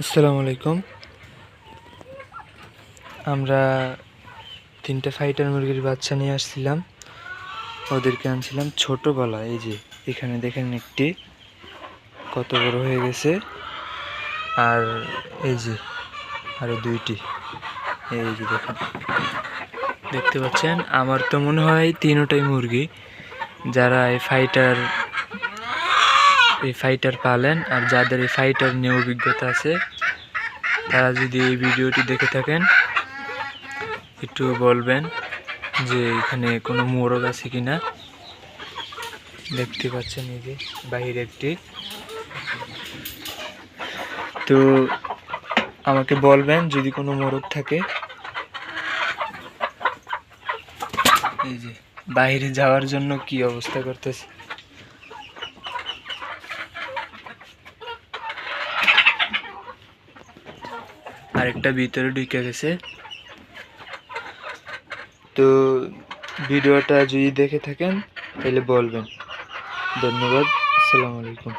আসসালামু আলাইকুম। আমরা তিনটে ফাইটার মুরগির বাচ্চা নিয়ে আসছিলাম। ওদেরকে আনছিলাম ছোটোবেলা। এই যে, এখানে দেখেন একটি, কত বড় হয়ে গেছে। আর এই যে আরও দুইটি। এই যে দেখেন। দেখতে পাচ্ছেন, আমার তো মনে হয় তিনোটাই মুরগি। যারা এই ফাইটার এই ফাইটার পালেন আর যাদের এই ফাইটার নিয়ে অভিজ্ঞতা আছে, তারা যদি এই ভিডিওটি দেখে থাকেন, একটু বলবেন যে এখানে কোনো মোরগ আছে কিনা। দেখতে পাচ্ছেন এই যে বাহিরে একটি। তো আমাকে বলবেন যদি কোনো মোরগ থাকে। এই যে বাইরে যাওয়ার জন্য কি অবস্থা করতেছে? আরেকটা ভিতরে ঢুকে গেছে। তো ভিডিওটা যদি দেখে থাকেন তাহলে বলবেন। ধন্যবাদ আসসালামু আলাইকুম।